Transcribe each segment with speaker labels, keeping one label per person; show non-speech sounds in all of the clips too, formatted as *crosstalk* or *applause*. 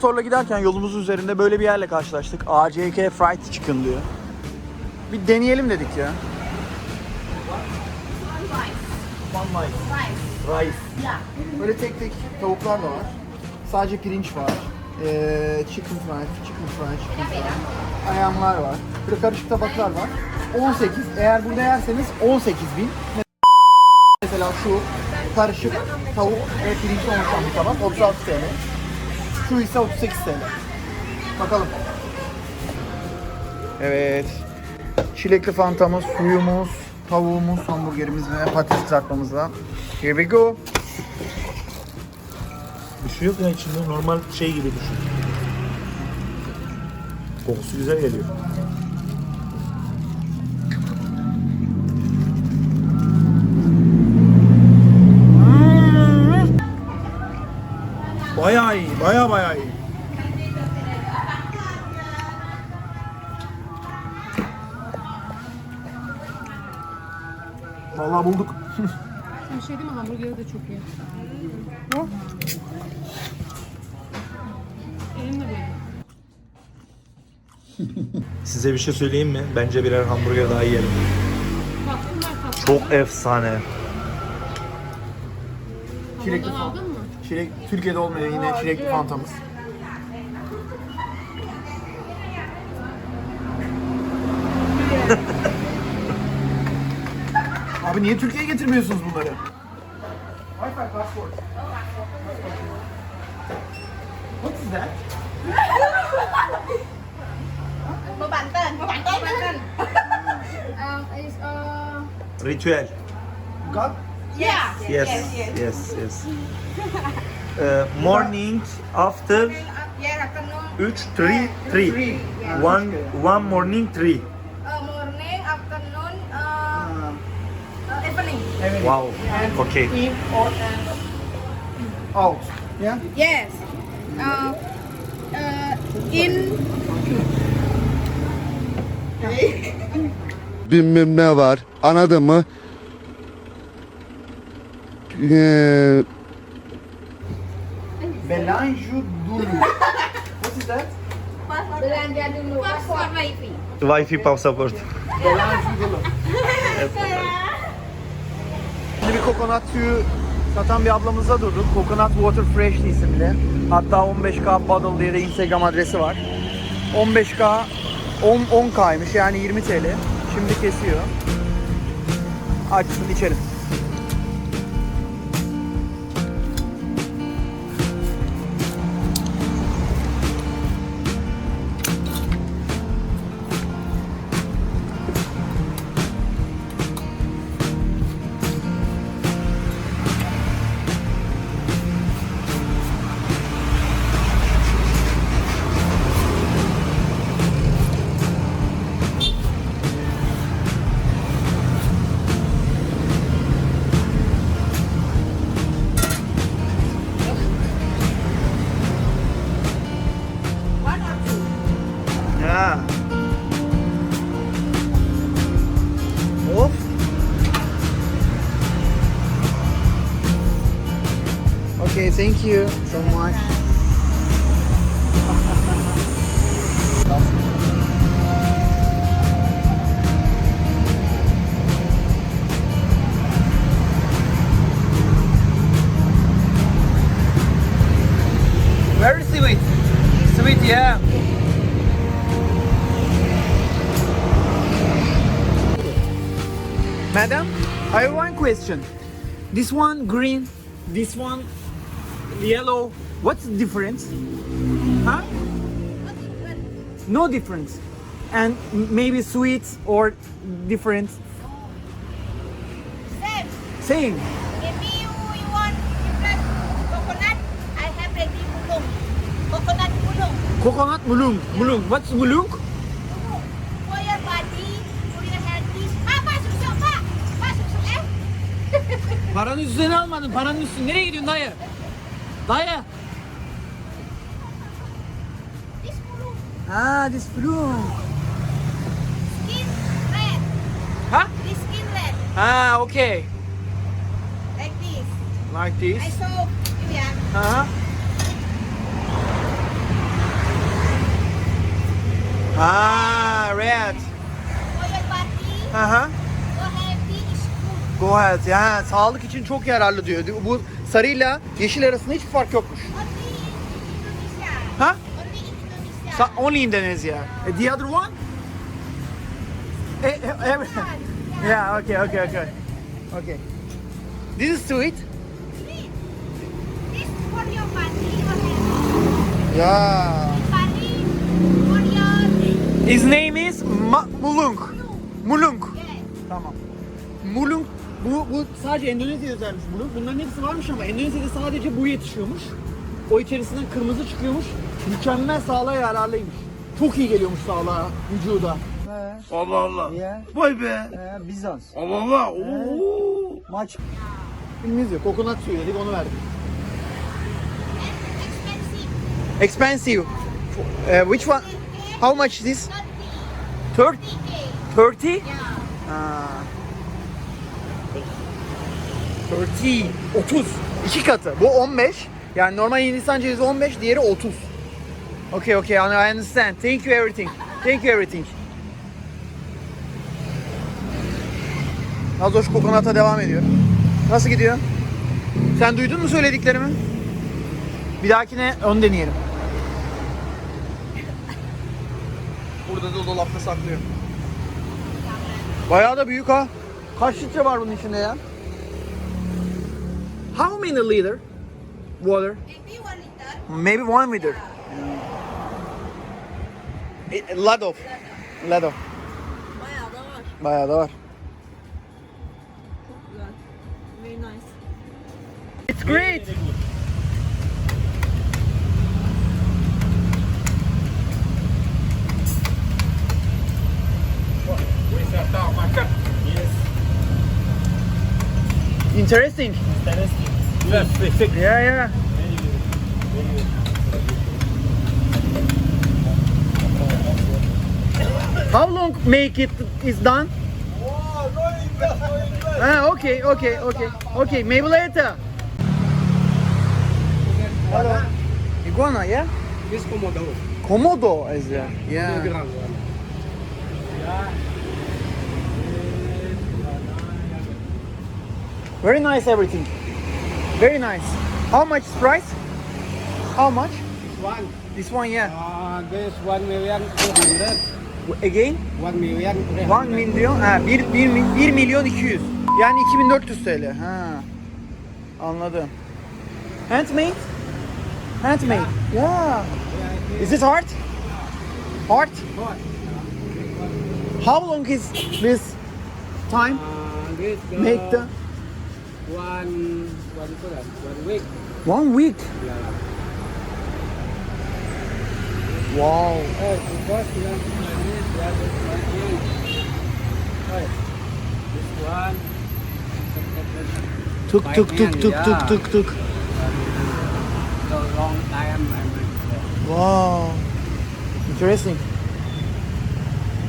Speaker 1: Motorla giderken yolumuzun üzerinde böyle bir yerle karşılaştık. ACK Fried Chicken diyor. Bir deneyelim dedik ya. Rice. Böyle tek tek tavuklar da var. Sadece pirinç var. Ee, chicken fried, chicken fried, chicken fried. Ayağımlar var. Böyle karışık tabaklar var. 18. Eğer burada yerseniz 18 bin. Mesela şu karışık tavuk ve pirinçli oluşan bir tabak 36 TL. Şu ise 38 TL. Bakalım. Evet. Çilekli fantamız, suyumuz, tavuğumuz, hamburgerimiz ve patates kızartmamızla. Here we go.
Speaker 2: Bir şey yok ya içinde normal şey gibi düşün. Kokusu güzel geliyor.
Speaker 1: Bayağı iyi, bayağı bayağı iyi. Vallahi bulduk.
Speaker 3: Bir şey değil mi? Hamburgeri de çok iyi. Elimle böyle.
Speaker 2: Size bir şey söyleyeyim mi? Bence birer hamburger daha yiyelim. Çok efsane.
Speaker 3: Aldın mı?
Speaker 1: Çilek, Türkiye'de olmayan yine çilekli fantamız. *laughs* Abi niye Türkiye'ye getirmiyorsunuz bunları? Wi-Fi passport. What is that?
Speaker 4: Một bản tên, một bản tên.
Speaker 3: İs,
Speaker 2: Ritüel.
Speaker 1: God?
Speaker 4: Yeah.
Speaker 2: Yes, yes, yes. Ee, morning after
Speaker 4: Yeah, afternoon.
Speaker 2: 3, 3, 3. One, one morning 3.
Speaker 4: Uh, morning, afternoon, uh, uh, evening.
Speaker 2: Wow. Okay.
Speaker 1: In or out. Yeah?
Speaker 4: Yes. Uh, uh, in
Speaker 5: bilmem ne var. Anladın mı? Ee,
Speaker 1: Belanju Dulu. What is that?
Speaker 4: belanja dulu password wifi.
Speaker 2: Wi-Fi passport.
Speaker 1: Belanju Dulu. Şimdi bir kokonat suyu satan bir ablamızla durduk. Coconut Water Fresh isimli. Hatta 15K Bottle diye de Instagram adresi var. 15K 10 10K'ymış yani 20 TL. Şimdi kesiyor. Açsın içelim. Thank you so much. Very sweet. Sweet, yeah. Madam, I have one question. This one green, this one yellow. What's the difference? Huh? No difference. And maybe sweet or different.
Speaker 4: Same.
Speaker 1: Same.
Speaker 4: Maybe you, you want different coconut. I have ready bulung. Coconut bulung.
Speaker 1: Coconut mulung. Mulung. What's mulung?
Speaker 4: For your body, for your healthy. Ah, Pak susuk, Pak. Pak susuk eh. *laughs*
Speaker 1: Paranın üstüne almadın. Paranın üstüne. Nereye gidiyorsun dayı? Dayı.
Speaker 4: This bulung.
Speaker 1: Ah, this mulung.
Speaker 4: Skin red.
Speaker 1: Huh?
Speaker 4: This skin red.
Speaker 1: Ah, okay.
Speaker 4: Like this.
Speaker 1: Like this.
Speaker 4: I saw you ya.
Speaker 1: Uh-huh. Ah, red.
Speaker 4: For your body,
Speaker 1: Aha.
Speaker 4: go healthy is good.
Speaker 1: Go ahead. Ya sağlık için çok yararlı diyor. Bu sarıyla yeşil arasında hiçbir fark yokmuş. Ha? Sa- only Indonesia. Eh, The other one? Eh, eh, *laughs* yeah, okay, okay, okay. Okay. This is sweet.
Speaker 4: Sweet. This for your body, your healthy.
Speaker 1: Yeah.
Speaker 4: Body for your
Speaker 1: His name is Ma- Mulung. Mulung.
Speaker 4: yes.
Speaker 1: Tamam. Mulung bu, bu sadece Endonezya özelmiş Mulung. Bunların hepsi varmış ama Endonezya'da sadece bu yetişiyormuş. O içerisinden kırmızı çıkıyormuş. Mükemmel sağlığa yararlıymış. Çok iyi geliyormuş sağlığa, vücuda.
Speaker 2: Allah Allah.
Speaker 1: Ya.
Speaker 2: Vay be.
Speaker 1: Bizans.
Speaker 2: Allah Allah. Oo.
Speaker 1: Maç. İngilizce. Kokonat suyu dedik onu verdik.
Speaker 4: Expensive.
Speaker 1: Expensive. Uh, which one? How much is this?
Speaker 4: 30
Speaker 1: 30? 30?
Speaker 4: Yeah.
Speaker 1: Ha. 30. 30. İki katı. Bu 15. Yani normal Hindistan cevizi 15, diğeri 30. Okay, okay, I understand. Thank you everything. Thank you everything. Nazoş kokonata devam ediyor. Nasıl gidiyor? Sen duydun mu söylediklerimi? Bir dahakine ön deneyelim. Burada da dolapta saklıyor. Bayağı da büyük ha. Kaç litre var bunun içinde ya? How many liter water?
Speaker 4: Maybe one liter.
Speaker 1: Maybe one liter. A lot of. Lot of.
Speaker 4: Bayağı da var.
Speaker 1: Bayağı da var.
Speaker 4: Çok güzel.
Speaker 1: Great. Interesting.
Speaker 2: Yes, perfect.
Speaker 1: Yeah, yeah. How long make it is done? Ah, okay, okay, okay, okay. Maybe later. Hello. Iguana, yeah?
Speaker 6: This Komodo.
Speaker 1: Komodo is there. Yeah.
Speaker 6: Underground
Speaker 1: Very nice everything. Very nice. How much is price? How much?
Speaker 6: This one.
Speaker 1: This one, yeah.
Speaker 6: Uh, this one million two hundred.
Speaker 1: Again?
Speaker 6: One million three
Speaker 1: 1
Speaker 6: hundred.
Speaker 1: milyon, ha 1, 1, 1 milyon 200. Yani 2400 TL. Ha. Anladım. Handmade? Handmade. Yeah. Is it hard? Hard? How long is this time?
Speaker 6: Uh, this uh,
Speaker 1: Make the
Speaker 6: one one one week.
Speaker 1: one week.
Speaker 6: Yeah.
Speaker 1: Wow.
Speaker 6: Oh, because you have to manage the other one here. This one.
Speaker 1: Tuk tuk tuk tuk tuk tuk tuk.
Speaker 6: So long time I'm
Speaker 1: Wow. Interesting.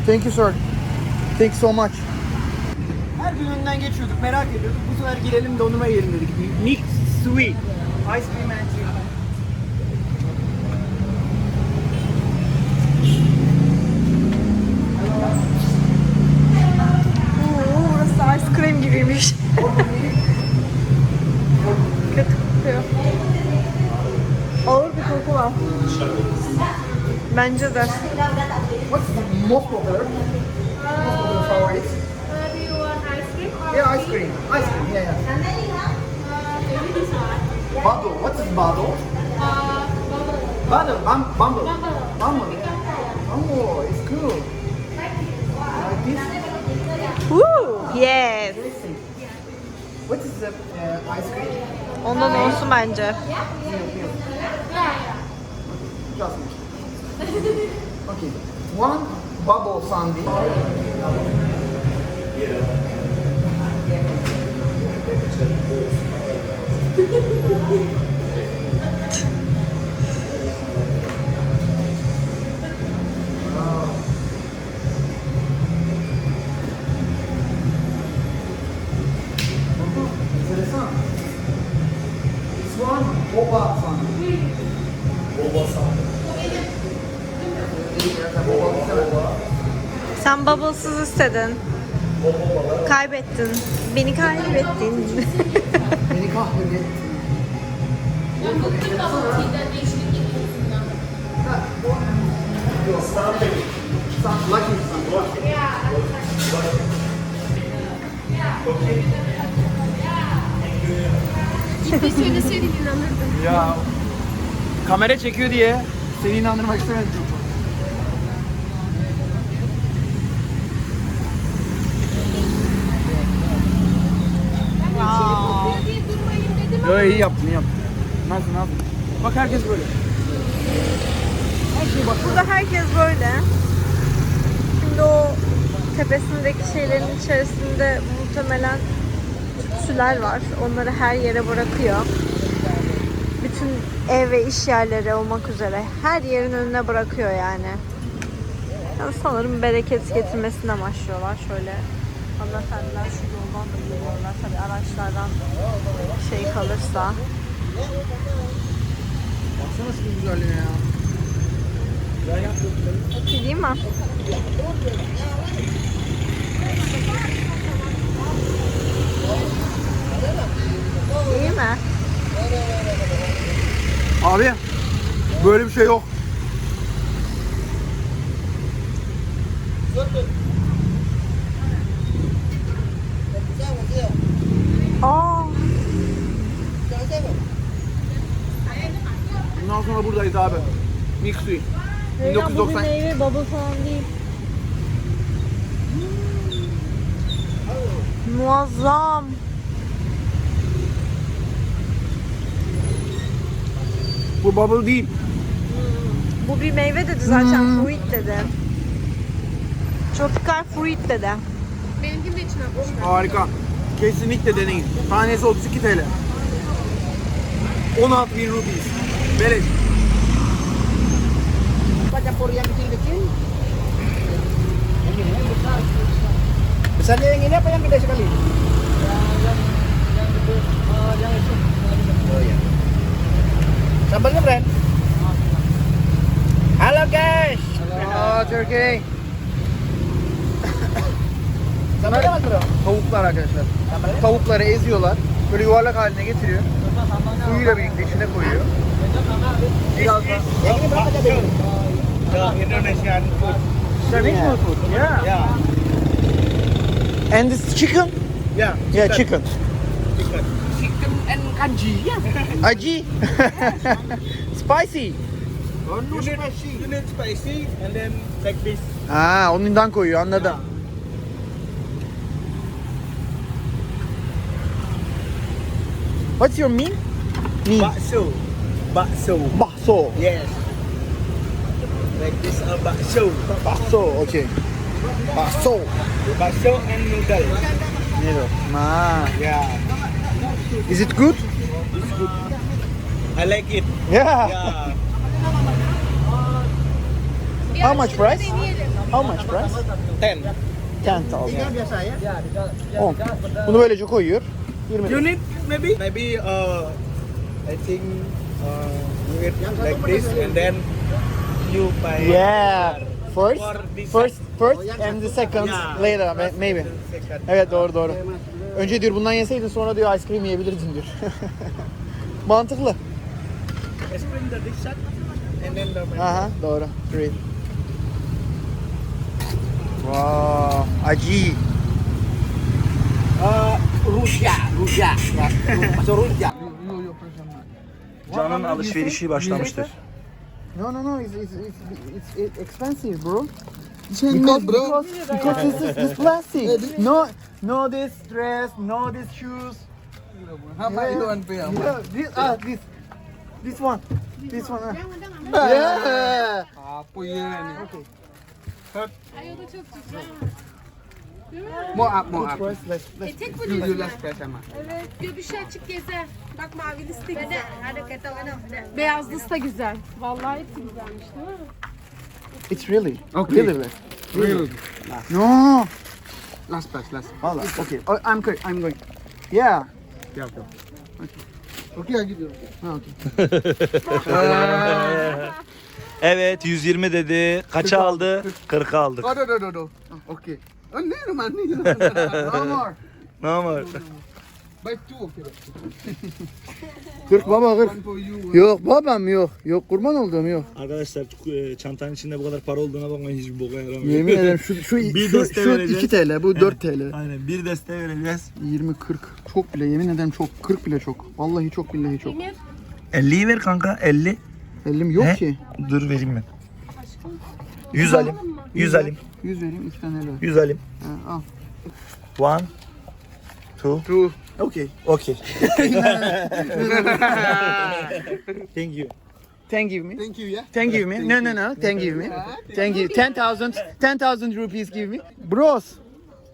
Speaker 1: Thank you sir. Thanks so much. Her gün önünden geçiyorduk, merak ediyorduk. Bu sefer girelim dondurma yiyelim dedik. Nick Sweet. Ice cream and tea.
Speaker 7: Oo, burası ice cream gibiymiş. Kötü kokuyor. Ağır bir koku var. Bence de.
Speaker 1: What's the most popular? Most Yeah, ice cream. Ice cream, yeah, yeah.
Speaker 3: Uh, maybe this one.
Speaker 1: Bundle. What is bubble?
Speaker 3: Uh, bubble.
Speaker 1: Bundle. Bum, bundle.
Speaker 3: Bumble.
Speaker 1: Bumble. Oh, it's cool. Like this?
Speaker 7: Woo! Yes.
Speaker 1: What is the uh, ice cream?
Speaker 7: Ondan olsun bence.
Speaker 1: Just me. Okay. One bubble sundae. Enteresan. *laughs* Boba sundae. Boba sundae.
Speaker 7: Sen bubblesız istedin. Kaybettin. Beni kaybettin. *laughs*
Speaker 1: Beni kahvetti. Lucky.
Speaker 3: Bir söyleseydin inanırdım.
Speaker 1: Ya kamera çekiyor diye seni inandırmak istemedim. Yo iyi yaptın iyi yaptın. Nasıl nasıl? Bak herkes böyle.
Speaker 7: Burada herkes böyle. Şimdi o tepesindeki şeylerin içerisinde muhtemelen tütsüler var. Onları her yere bırakıyor. Bütün ev ve iş yerleri olmak üzere her yerin önüne bırakıyor yani. yani sanırım bereket getirmesini amaçlıyorlar. Şöyle hanımefendiler şu yoldan da geliyorlar. Tabii araçlardan şey kalırsa.
Speaker 1: Baksana şu güzelliğine ya.
Speaker 7: Gideyim mi? İyi mi?
Speaker 1: Abi böyle bir şey yok.
Speaker 7: Aa,
Speaker 1: Bundan sonra buradayız abi. Mixui.
Speaker 7: bu bir
Speaker 1: 1990.
Speaker 7: meyve bubble falan değil. Muazzam.
Speaker 1: Bu bubble değil.
Speaker 7: Bu bir meyve dedi zaten. Fruit dedi. Tropical fruit dedi.
Speaker 3: Benimkini de içine atmışlar.
Speaker 1: Harika. Kesinlikle deneyin. Tanesi 32 TL. 16 bin rupies. Beleş.
Speaker 8: Campur yang kecil-kecil. Yang ini yang besar. Besarnya yang ini apa yang gede sekali? Yang yang yang gede uh, yang itu. Oh ya. Sambalnya brand. Halo guys.
Speaker 1: Aa Turkey.
Speaker 8: Sambalnya mas bro.
Speaker 1: Tavuklar arkadaşlar.
Speaker 8: Sambalnya.
Speaker 1: Tavukları eziyorlar. Böyle yuvarlak haline getiriyor. Suyuyla birlikte içine koyuyor. Biraz da
Speaker 6: Indonesian food.
Speaker 1: traditional food. Yeah.
Speaker 6: Yeah.
Speaker 1: And this chicken?
Speaker 6: Yeah.
Speaker 1: Yeah, chicken.
Speaker 6: Chicken.
Speaker 8: Chicken and kanji ya. *laughs*
Speaker 1: Acı. *laughs* Spicy.
Speaker 8: Oh, no
Speaker 6: You need,
Speaker 8: spicy.
Speaker 6: you need spicy and then like this.
Speaker 1: Ha, onundan koyuyor anladım. What's your mean? Mean.
Speaker 6: Bakso. Bakso.
Speaker 1: Bakso.
Speaker 6: Yes. Like this uh, bakso.
Speaker 1: Bakso, okay. Bakso.
Speaker 6: Bakso and noodle.
Speaker 1: Nedir? Ha.
Speaker 6: Yeah.
Speaker 1: Is it good? It's good.
Speaker 6: I like it.
Speaker 1: Yeah.
Speaker 6: Yeah.
Speaker 1: How much price? How much price?
Speaker 6: 10.
Speaker 1: 10,000.
Speaker 8: biasa ya.
Speaker 1: 10. Bunu böylece koyuyor. 20
Speaker 6: You need maybe? Maybe uh, I think uh, you eat like this and then you buy.
Speaker 1: Yeah. First, first, first and the second later ma- maybe. Evet doğru doğru. Önce diyor bundan yeseydin sonra diyor ice cream yiyebilirdin diyor. Mantıklı. Aha doğru. Great. Wow, acı.
Speaker 8: Uh, rujak, rujak. Ya, masuk rujak.
Speaker 2: Can'ın alışverişi başlamıştır.
Speaker 1: No no no, it's it's it's, it's expensive, bro.
Speaker 8: Because,
Speaker 1: Because because because this is this plastic. No no this dress, no this shoes.
Speaker 8: Apa
Speaker 1: Yeah.
Speaker 8: itu Anpe?
Speaker 1: Yeah, this ah this this one. This one. ah. Yeah.
Speaker 8: Apa ya ini?
Speaker 1: Okay.
Speaker 3: Ay o da çok güzel.
Speaker 8: Maaf, maaf.
Speaker 1: Price let's let's
Speaker 3: Etek mi
Speaker 8: Jujur
Speaker 3: diyorsun?
Speaker 8: lah supaya sama.
Speaker 3: Evet. Göbüşü açık gezer. Bak mavi liste güzel. Beyazlısı da güzel. Vallahi hepsi güzelmiş değil mi?
Speaker 1: It's really
Speaker 8: Okay.
Speaker 1: really really.
Speaker 8: Real.
Speaker 1: No.
Speaker 8: Last pass, last.
Speaker 1: Valla. Okay. Oh, I'm going. I'm going. Yeah.
Speaker 8: Ya, ya.
Speaker 1: Okey ya gidiyorum. Ha okey.
Speaker 2: Evet 120 dedi. Kaça aldı? 40 aldık.
Speaker 1: Oh, no, no, no, no. Okay. Oh, *laughs* no, no, man. No, no more. Two okay. 40 baba 40.
Speaker 8: One for you.
Speaker 1: Yok babam yok. Yok kurban olduğum yok.
Speaker 2: Arkadaşlar e, çantanın içinde bu kadar para olduğuna bakmayın hiçbir boka yaramıyor.
Speaker 1: Yemin ederim şu şu, *laughs*
Speaker 2: Bir
Speaker 1: şu,
Speaker 2: deste
Speaker 1: şu
Speaker 2: vereceğiz.
Speaker 1: 2 TL bu 4 TL.
Speaker 2: Aynen bir deste vereceğiz.
Speaker 1: 20 40 çok bile yemin ederim çok 40 bile çok. Vallahi çok billahi çok.
Speaker 2: 50'yi ver kanka 50.
Speaker 1: 50 yok
Speaker 2: He?
Speaker 1: ki.
Speaker 2: Dur vereyim ben. 100 alayım. 100 alayım.
Speaker 1: 100 vereyim 2 tane ver.
Speaker 2: 100 alayım.
Speaker 1: Ha, al.
Speaker 2: One. Two.
Speaker 1: Two. Okay.
Speaker 2: Okay. *laughs* Thank you.
Speaker 1: Thank you me.
Speaker 8: Thank you, yeah.
Speaker 1: Thank you me. No no no. Thank you me. Thank you. 10,000 10,000 rupees give me. Bros.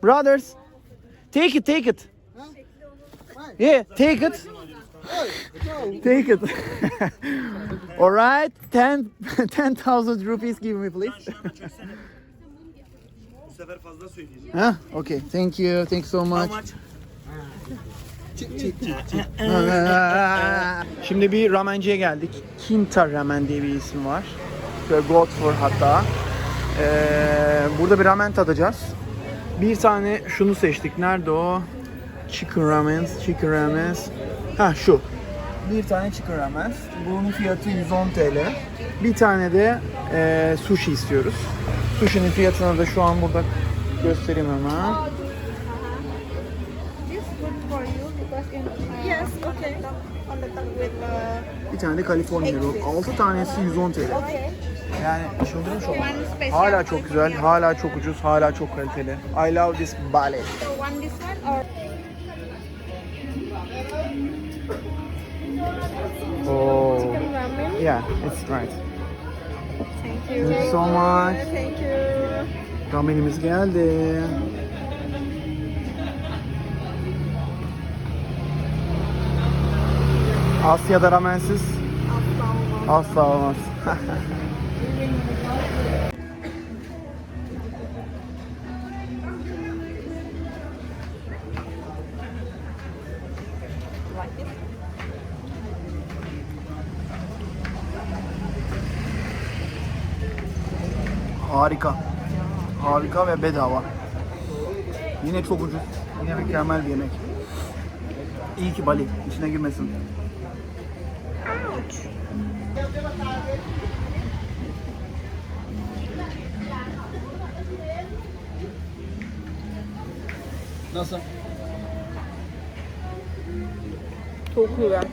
Speaker 1: Brothers. Take it, take it. Yeah, take it. Take it. *laughs* All right. 10 10,000 *laughs* rupees give me please.
Speaker 2: Bu sefer fazla söyleyeceğim.
Speaker 1: Huh? Okay. Thank you. Thank you so much. *laughs* Şimdi bir ramenciye geldik. Kinta Ramen diye bir isim var. Böyle Godford hatta. Ee, burada bir ramen tadacağız. Bir tane şunu seçtik. Nerede o? Chicken ramen, chicken ramen. Ha şu. Bir tane chicken ramen. Bunun fiyatı 110 TL. Bir tane de e, sushi istiyoruz. Sushi'nin fiyatını da şu an burada göstereyim hemen.
Speaker 7: Yes, okay. On the tongue with the...
Speaker 1: Bir tane de California roll. 6 tanesi 110 TL. Yani çıldırmış oldum. Hala çok güzel, hala çok ucuz, hala çok kaliteli. I love this ballet.
Speaker 7: So one this one or...
Speaker 1: Oh.
Speaker 7: ramen?
Speaker 1: Yeah, it's right.
Speaker 7: Thank you.
Speaker 1: Thank you so much.
Speaker 7: Thank you.
Speaker 1: Ramenimiz geldi. Asya'da ramensiz asla olmaz. *laughs* Harika. Harika ve bedava. Yine çok ucuz. Yine mükemmel bir yemek. İyi ki Bali. içine girmesin. Nasıl?
Speaker 7: Çok güzel.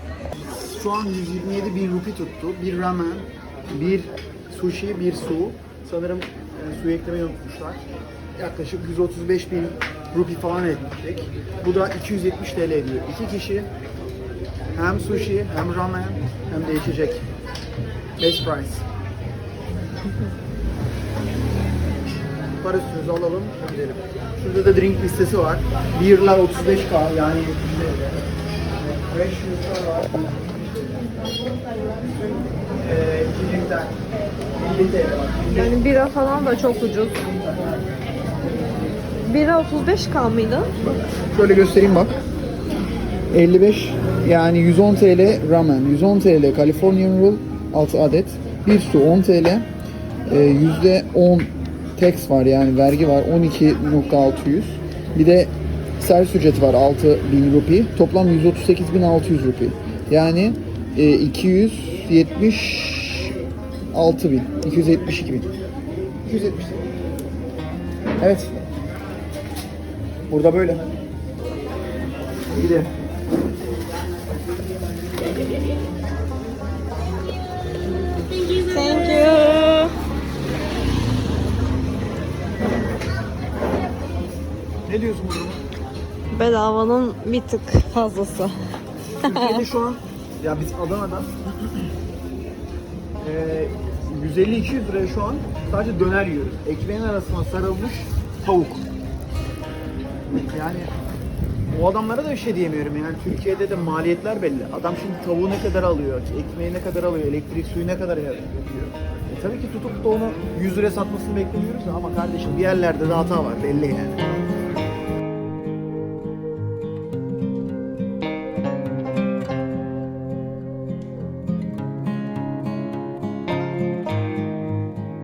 Speaker 1: Şu an 127 bin rupi tuttu. Bir ramen, bir sushi, bir su. Sanırım e, su eklemeyi unutmuşlar. Yaklaşık 135 bin rupi falan ettik. Bu da 270 TL ediyor. İki kişi hem sushi, hem ramen, hem de içecek. Best price. Para üstünüzü alalım, gidelim. Şurada da drink listesi var. Beer'lar 35k yani 70 TL. Fresh juice'lar var. Ee, içecekler 50 TL var.
Speaker 7: Yani bira falan da çok ucuz. Bira 35 k mıydı?
Speaker 1: Şöyle göstereyim bak. 55 yani 110 TL ramen, 110 TL Californian roll 6 adet. Bir su 10 TL. Ee, %10 tax var yani vergi var 12.600. Bir de servis ücreti var 6000 rupi. Toplam 138.600 rupi. Yani e, 276 bin, 272 bin. 270 Evet. Burada böyle. Gidelim.
Speaker 7: Thank you.
Speaker 1: Ne diyorsun bu duruma?
Speaker 7: Bedavanın bir tık fazlası.
Speaker 1: Türkiye'de şu an ya biz Adana'da eee 150-200 liraya şu an sadece döner yiyoruz. Ekmeğin arasına sarılmış tavuk. Yani o adamlara da bir şey diyemiyorum yani Türkiye'de de maliyetler belli. Adam şimdi tavuğu ne kadar alıyor, ekmeği ne kadar alıyor, elektrik suyu ne kadar yapıyor. E tabii ki tutup da onu 100 liraya satmasını beklemiyoruz ama kardeşim bir yerlerde de hata var belli yani.